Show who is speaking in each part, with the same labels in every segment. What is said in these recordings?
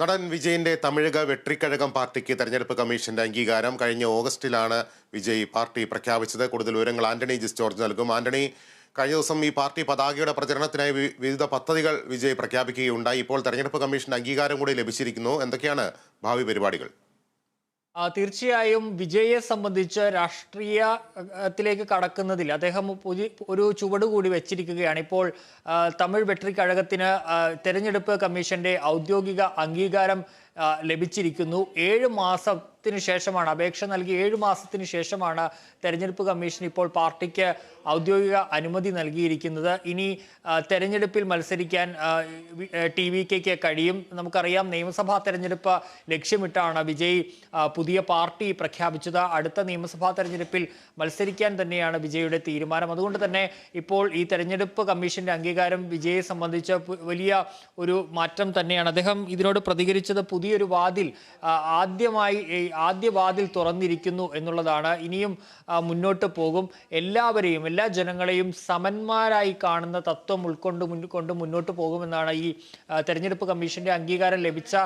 Speaker 1: നടൻ വിജയിന്റെ തമിഴക വെട്രിക്കഴകം പാർട്ടിക്ക് തെരഞ്ഞെടുപ്പ് കമ്മീഷന്റെ അംഗീകാരം കഴിഞ്ഞ ഓഗസ്റ്റിലാണ് വിജയ് പാർട്ടി പ്രഖ്യാപിച്ചത്. കൂടുതൽ വിവരങ്ങൾ ആന്റണി ജിസ് ജോർജ് നൽകും. ആന്റണി കഴിഞ്ഞ ദിവസം ഈ പാർട്ടി പതാകയുടെ പ്രചരണത്തിനായി വിവിധ പദ്ധതികൾ വിജയ് പ്രഖ്യാപിക്കുകയുണ്ടായി. ഇപ്പോൾ തെരഞ്ഞെടുപ്പ് കമ്മീഷന്റെ അംഗീകാരം കൂടി ലഭിച്ചിരിക്കുന്നു. എന്തൊക്കെയാണ് ഭാവി പരിപാടികൾ?
Speaker 2: തീർച്ചയായും വിജയെ സംബന്ധിച്ച് രാഷ്ട്രീയത്തിലേക്ക് കടക്കുന്നതിൽ അദ്ദേഹം പുതിയ ഒരു ചുവട് കൂടി വെച്ചിരിക്കുകയാണ്. ഇപ്പോൾ തമിഴ് വെട്രി കഴകത്തിന് തെരഞ്ഞെടുപ്പ് കമ്മീഷന്റെ ഔദ്യോഗിക അംഗീകാരം ലഭിച്ചിരിക്കുന്നു. ഏഴ് മാസത്തിന് ശേഷമാണ് അപേക്ഷ നൽകി ഏഴ് മാസത്തിന് ശേഷമാണ് തെരഞ്ഞെടുപ്പ് കമ്മീഷൻ ഇപ്പോൾ പാർട്ടിക്ക് ഔദ്യോഗിക അനുമതി നൽകിയിരിക്കുന്നത്. ഇനി തെരഞ്ഞെടുപ്പിൽ മത്സരിക്കാൻ ടി വി കെക്ക് കഴിയും. നമുക്കറിയാം നിയമസഭാ തെരഞ്ഞെടുപ്പ് ലക്ഷ്യമിട്ടാണ് വിജയ് പുതിയ പാർട്ടി പ്രഖ്യാപിച്ചത്. അടുത്ത നിയമസഭാ തെരഞ്ഞെടുപ്പിൽ മത്സരിക്കാൻ തന്നെയാണ് വിജയുടെ തീരുമാനം. അതുകൊണ്ട് തന്നെ ഇപ്പോൾ ഈ തെരഞ്ഞെടുപ്പ് കമ്മീഷന്റെ അംഗീകാരം വിജയെ സംബന്ധിച്ച് വലിയ ഒരു മാറ്റം തന്നെയാണ്. അദ്ദേഹം ഇതിനോട് പ്രതികരിച്ചത് പുതിയൊരു വാതിൽ ആദ്യമായി ആദ്യ വാതിൽ തുറന്നിരിക്കുന്നു എന്നുള്ളതാണ്. ഇനിയും മുന്നോട്ട് പോകും. എല്ലാവരെയും എല്ലാ ജനങ്ങളെയും സമന്മാരായി കാണുന്ന തത്വം ഉൾക്കൊണ്ട് കൊണ്ട് മുന്നോട്ട് പോകുമെന്നാണ് ഈ തെരഞ്ഞെടുപ്പ് കമ്മീഷന്റെ അംഗീകാരം ലഭിച്ച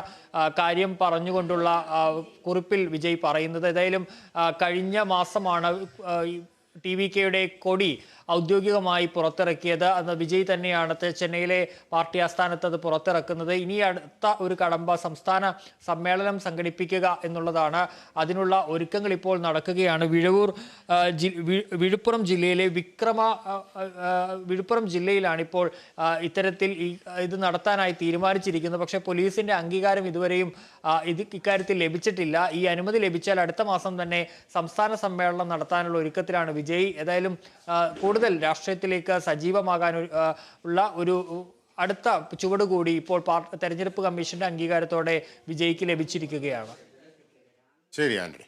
Speaker 2: കാര്യം പറഞ്ഞുകൊണ്ടുള്ള കുറിപ്പിൽ വിജയ് പറയുന്നത്. ഏതായാലും കഴിഞ്ഞ മാസമാണ് ടി വി കെയുടെ കൊടി ഔദ്യോഗികമായി പുറത്തിറക്കിയത്. അന്ന് വിജയ് തന്നെയാണ് ചെന്നൈയിലെ പാർട്ടി ആസ്ഥാനത്ത് അത് പുറത്തിറക്കുന്നത്. ഇനി അടുത്ത ഒരു കടമ്പ സംസ്ഥാന സമ്മേളനം സംഘടിപ്പിക്കുക എന്നുള്ളതാണ് അതിനുള്ള ഒരുക്കങ്ങൾ ഇപ്പോൾ നടക്കുകയാണ്. വിഴവൂർ വിഴുപ്പുറം ജില്ലയിലെ വിക്രമ വിഴുപ്പുറം ജില്ലയിലാണ് ഇപ്പോൾ ഇത്തരത്തിൽ ഇത് നടത്താനായി തീരുമാനിച്ചിരിക്കുന്നത്. പക്ഷേ പോലീസിന്റെ അംഗീകാരം ഇതുവരെയും ഇത് ഇക്കാര്യത്തിൽ ലഭിച്ചിട്ടില്ല. ഈ അനുമതി ലഭിച്ചാൽ അടുത്ത മാസം തന്നെ സംസ്ഥാന സമ്മേളനം നടത്താനുള്ള ഒരുക്കത്തിലാണ് വിജയ് ഏതായാലും കൂടുതൽ രാഷ്ട്രീയത്തിലേക്ക് സജീവമാകാൻ ഉള്ള ഒരു അടുത്ത ചുവട് കൂടി ഇപ്പോൾ തെരഞ്ഞെടുപ്പ് കമ്മീഷന്റെ അംഗീകാരത്തോടെ വിജയ്ക്ക് ലഭിച്ചിരിക്കുകയാണ്.
Speaker 1: ശരി ആന്റണി.